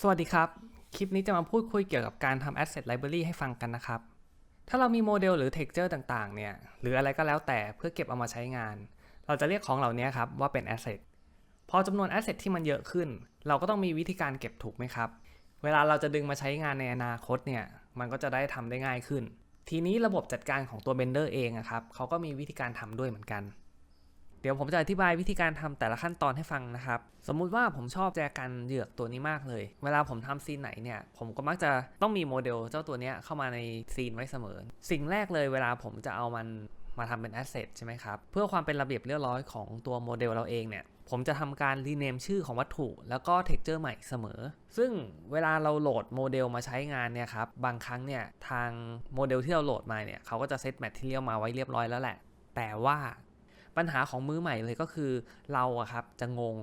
สวัสดีครับ คลิปนี้จะมาพูดคุยเกี่ยวกับการทำ Asset Library ให้ฟังกันนะครับ ถ้าเรามีโมเดลหรือ Texture ต่างๆ เนี่ย หรืออะไรก็แล้วแต่เพื่อเก็บเอามาใช้งาน เราจะเรียกของเหล่านี้ครับว่าเป็น Asset พอจำนวน Asset ที่มันเยอะขึ้น เราก็ต้องมีวิธีการเก็บถูกไหมครับ เวลาเราจะดึงมาใช้งานในอนาคตเนี่ย มันก็จะได้ทำได้ง่ายขึ้น ทีนี้ระบบจัดการของตัว Blender เองอะครับเขาก็มีวิธีการทำด้วยเหมือนกัน เดี๋ยวผมจะอธิบายวิธีการทำแต่ละขั้นตอนให้ฟังนะครับ สมมุติว่าผมชอบแจกันเหยือกตัวนี้มากเลย เวลาผมทำซีนไหนเนี่ย ผมก็มักจะต้องมีโมเดลเจ้าตัวนี้เข้ามาในซีนไว้เสมอ สิ่งแรกเลยเวลาผมจะเอามันมาทำเป็นแอสเซทใช่ไหมครับ เพื่อความเป็นระเบียบเรียบร้อยของตัวโมเดลเราเองเนี่ยผมจะทำการรีเนมชื่อของวัตถุ แล้วก็เท็กเจอร์ใหม่เสมอ ซึ่งเวลาเราโหลดโมเดลมาใช้งานเนี่ยครับ บางครั้งเนี่ยทางโมเดลที่เราโหลดมาเนี่ยเขาก็จะเซตแมทเทียลมาไว้เรียบร้อยแล้วแหละ แต่ว่า ปัญหาของมือใหม่เลยก็คือเราอะครับจะงง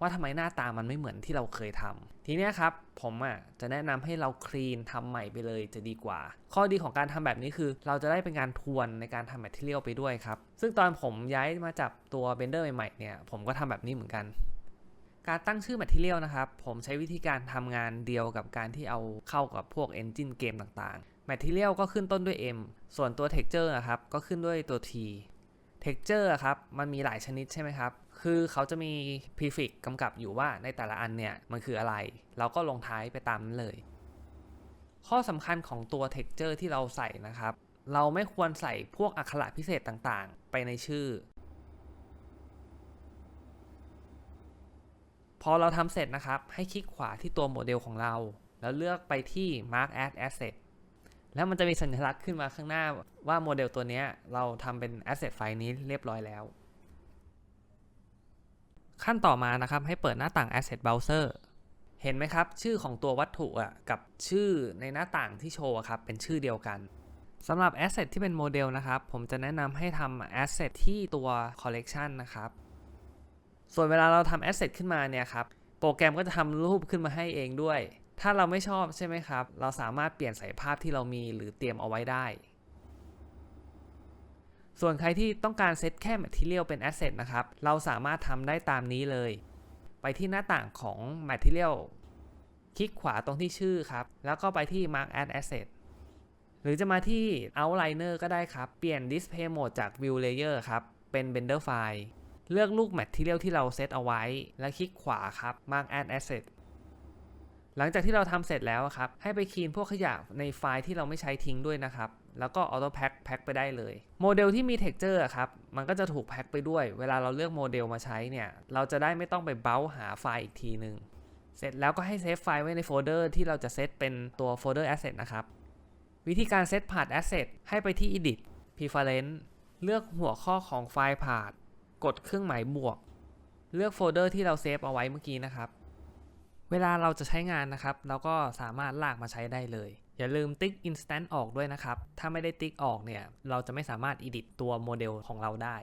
ว่าทำไมหน้าตามันไม่เหมือนที่เราเคยทำทีนี้ครับผมอะจะแนะนำให้เราคลีนทำใหม่ไปเลยจะดีกว่า ข้อดีของการทำแบบนี้คือ เราจะได้เป็นการทวนในการทำแมทเทียลไปด้วยครับ ซึ่งตอนผมย้ายมาจับตัว Blender ใหม่ๆเนี่ยผมก็ทำแบบนี้เหมือนกัน การตั้งชื่อ Material นะครับผมใช้วิธีการทำงานเดียวกับการที่เอาเข้ากับพวก Engine เกมต่างๆ Material ก็ขึ้นต้นด้วย M ส่วนตัว Texture อะครับก็ขึ้นด้วยตัว T texture ครับ มันมีหลายชนิดใช่ไหมครับ คือเขาจะมี prefix กำกับอยู่ว่าในแต่ละอันเนี่ย มันคืออะไร เราก็ลงท้ายไปตามนั้นเลย ข้อสำคัญของตัว texture ที่เราใส่นะครับ เราไม่ควรใส่พวกอักขระพิเศษต่างๆ ไปในชื่อ พอเราทำเสร็จนะครับ ให้คลิกขวาที่ตัวโมเดลของเรา แล้วเลือกไปที่ mark as asset แล้วมันจะมีสัญลักษณ์ขึ้นมาข้างหน้าว่าโมเดลตัวนี้เราทำเป็น asset ไฟล์นี้เรียบร้อยแล้ว ขั้นต่อมานะครับให้เปิดหน้าต่าง asset browser เห็นไหมครับ ชื่อของตัววัตถุอะกับชื่อในหน้าต่างที่โชว์ครับเป็นชื่อเดียวกันสำหรับ asset ที่เป็นโมเดลนะครับ ผมจะแนะนำให้ทำ asset ที่ตัว collection นะครับ ส่วนเวลาเราทำ asset ขึ้นมาเนี่ยครับ โปรแกรมก็จะทำรูปขึ้นมาให้เองด้วย ถ้าเราไม่ชอบใช่ไหมครับ เราสามารถเปลี่ยนใส่ภาพที่เรามีหรือเตรียมเอาไว้ได้ ส่วนใครที่ต้องการเซตแค่ Material เป็น Asset นะครับ เราสามารถทำได้ตามนี้เลย ไปที่หน้าต่างของ Material คลิกขวาตรงที่ชื่อครับ แล้วก็ไปที่ Mark as Asset หรือจะมาที่ Outliner ก็ได้ครับ เปลี่ยน Display Mode จาก View Layer ครับ เป็น Blender File เลือกลูก Material ที่เราเซตเอาไว้ แล้วคลิกขวาครับ Mark as Asset หลังจากที่เราทำเสร็จแล้วครับ ให้ไปคีนพวกขยะในไฟล์ที่เราไม่ใช้ทิ้งด้วยนะครับ แล้วก็ Auto Pack แพ็คไปได้เลย โมเดลที่มี Texture อะครับมันก็จะถูกแพ็คไปด้วย เวลาเราเลือกโมเดลมาใช้เนี่ยเราจะได้ไม่ต้องไปเบ้าหาไฟล์อีกทีหนึ่งเสร็จแล้วก็ให้เซฟไฟล์ไว้ในโฟลเดอร์ที่เราจะเซตเป็นตัวโฟลเดอร์ Asset นะครับวิธีการเซต Path Asset ให้ไปที่ Edit Preference เลือกหัวข้อของไฟล์ Path กดเครื่องหมายบวก เลือกโฟลเดอร์ที่เราเซฟเอาไว้เมื่อกี้นะครับ เวลาเราจะใช้งานนะครับ เราก็สามารถลากมาใช้ได้เลย อย่าลืมติ๊ก instant ออกด้วยนะครับ ถ้าไม่ได้ติ๊กออกเนี่ย เราจะไม่สามารถ edit ตัวโมเดลของเราได้